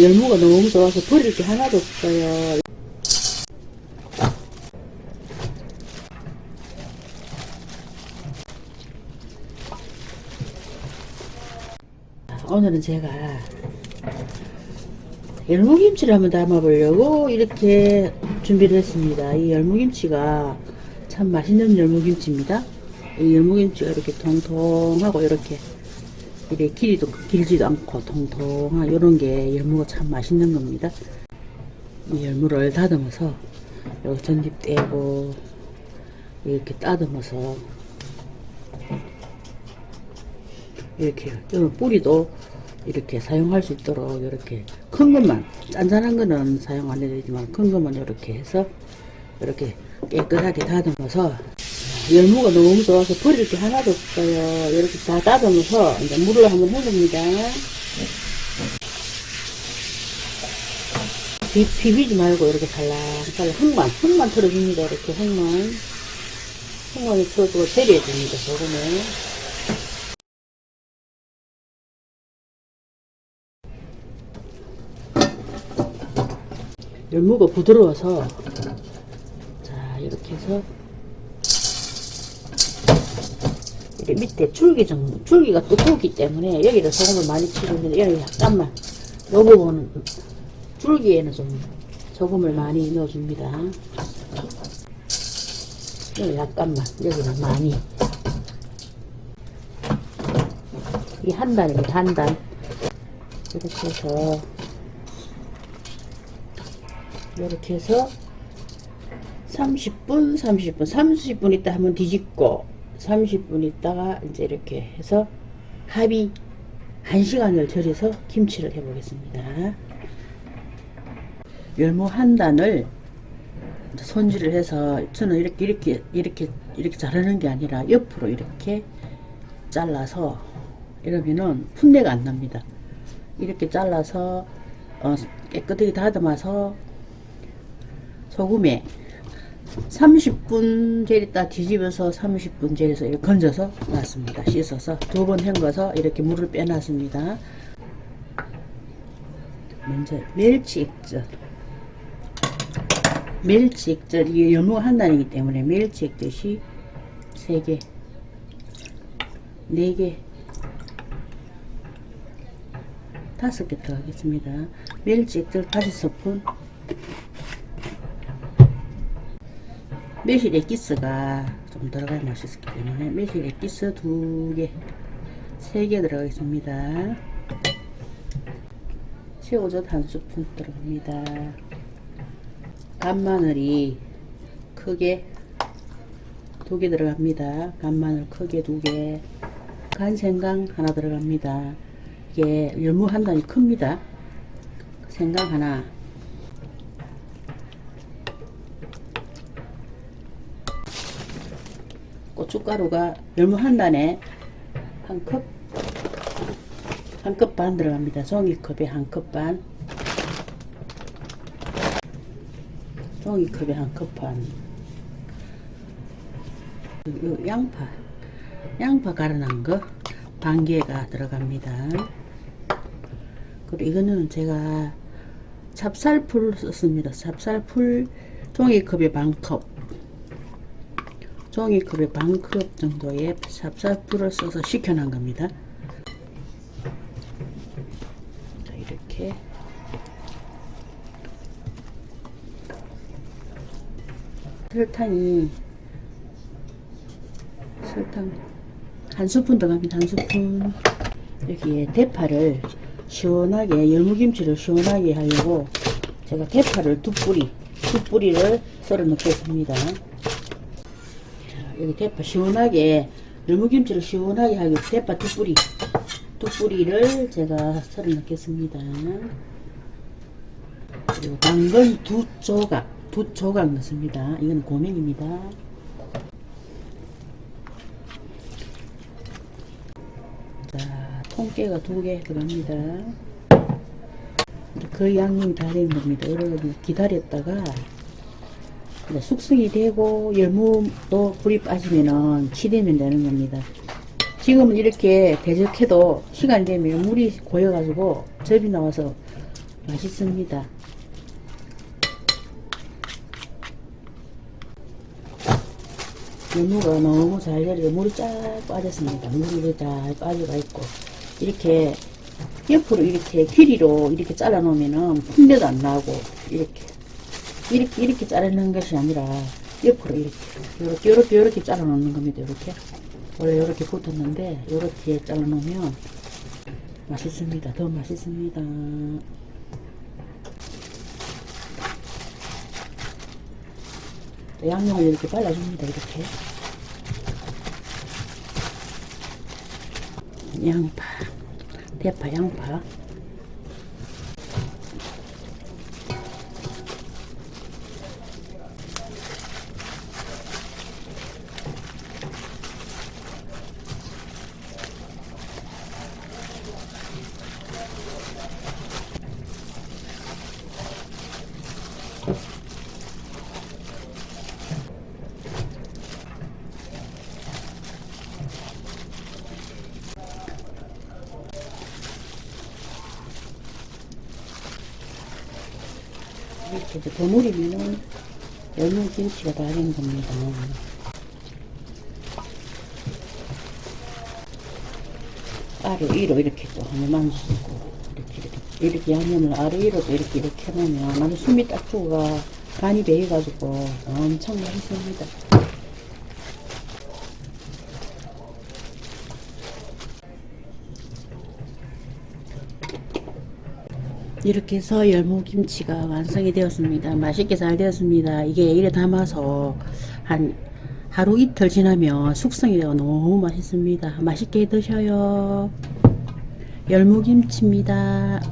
열무가 너무 좋아서 버릴 게 하나도 없어요. 오늘은 제가 열무김치를 한번 담아보려고 이렇게 준비를 했습니다. 이 열무김치가 참 맛있는 열무김치입니다. 이 열무김치가 이렇게 통통하고 이렇게 이게 길이도 길지도 않고 통통한 이런 게 열무가 참 맛있는 겁니다. 이 열무를 다듬어서 여기 전립 떼고 이렇게 따듬어서 이렇게 요 뿌리도 이렇게 사용할 수 있도록 이렇게 큰 것만 짠짠한 거는 사용 안 해도 되지만 큰 것만 이렇게 해서 이렇게 깨끗하게 다듬어서 열무가 너무 좋아서 버릴 게 하나도 없어요. 이렇게 다 다듬어서 이제 물을 한번 해봅니다. 비, 비비지 말고 이렇게 살랑살랑 흙만, 흙만 털어줍니다. 이렇게 흙만. 흙만이 털어주고 재려줍니다. 소금을. 열무가 부드러워서 자 이렇게 해서 밑에 줄기 좀 줄기가 두껍기 때문에 여기다 소금을 많이 치는데 여기 약간만 이 부분은 줄기에는 좀 소금을 많이 넣어줍니다. 여기 약간만 여기는 많이. 이 한 단입니다 한 단. 이렇게 해서 이렇게 해서 30분, 30분, 30분 있다 한번 뒤집고 30분 있다가 이제 이렇게 해서 합이 1시간을 절여서 김치를 해 보겠습니다. 열무 한 단을 손질을 해서 저는 이렇게 이렇게 이렇게 이렇게 자르는 게 아니라 옆으로 이렇게 잘라서 이러면은 풋내가 안 납니다. 이렇게 잘라서 어, 깨끗하게 다듬어서 소금에 30분 절였다 뒤집어서 30분 절여서 이렇게 건져서 놨습니다. 씻어서 두 번 헹궈서 이렇게 물을 빼놨습니다. 먼저 멸치 액젓 멸치 액젓 이게 열무가 한 단이기 때문에 멸치 액젓이 3개 4개 5개 들어가겠습니다. 멸치 액젓 5스푼 매실 엑기스가 좀 들어가야 맛있기 때문에 매실 엑기스 두 개, 세 개 들어가겠습니다. 새우젓 한 스푼 들어갑니다. 간마늘이 크게 두 개 들어갑니다. 간마늘 크게 두 개, 간생강 하나 들어갑니다. 이게 열무 한 단이 큽니다. 생강 하나, 고춧가루가 열무 한 단에 한 컵, 한 컵 반 들어갑니다. 종이컵에 한 컵 반. 종이컵에 한 컵 반. 요 양파, 양파 갈아난 거, 반 개가 들어갑니다. 그리고 이거는 제가 찹쌀풀 썼습니다. 찹쌀풀 종이컵에 반 컵. 종이컵에 반컵 정도의 찹쌀풀을 써서 식혀놓은 겁니다. 자, 이렇게 설탕이 설탕 한 스푼 들어갑니다. 한 스푼 여기에 대파를 시원하게 열무김치를 시원하게 하려고 제가 대파를 두 뿌리 두 뿌리를 썰어 넣겠습니다. 여기 대파 시원하게 열무김치를 시원하게 하기 위해서 대파 두 뿌리. 두 뿌리를 제가 썰어 넣겠습니다. 그리고 당근 두 조각 두 조각 넣습니다. 이건 고명입니다. 자 통깨가 두 개 들어갑니다. 그 양념이 다된 겁니다. 여러분 기다렸다가 숙성이 되고 열무도 불이 빠지면은 치대면 되는 겁니다. 지금은 이렇게 대적해도 시간이 되면 물이 고여가지고 접이 나와서 맛있습니다. 열무가 너무 잘 열려 물이 쫙 빠졌습니다. 물이 잘 빠져가 있고 이렇게 옆으로 이렇게 길이로 이렇게 잘라 놓으면은 풍내도 안 나고 이렇게 이렇게 이렇게 자르는 것이 아니라 옆으로 이렇게 이렇게 이렇게 이렇게 잘라 놓는 겁니다. 이렇게 원래 이렇게 붙었는데 이렇게 잘라 놓으면 맛있습니다. 더 맛있습니다. 양념을 이렇게 발라줍니다. 이렇게 양파, 대파, 양파. 이렇게 이제 버무리면은 열무 김치가 다 된 겁니다. 아래 위로 이렇게 또 한번 만지고 이렇게 이렇게 이렇게 양념을 아래 위로도 이렇게 이렇게 해놓으면 아주 숨이 딱 죽어가 간이 배해가지고 엄청 맛있습니다. 이렇게 해서 열무김치가 완성이 되었습니다. 맛있게 잘 되었습니다. 이게 이래 담아서 한 하루 이틀 지나면 숙성이 되어 너무 맛있습니다. 맛있게 드셔요. 열무김치입니다.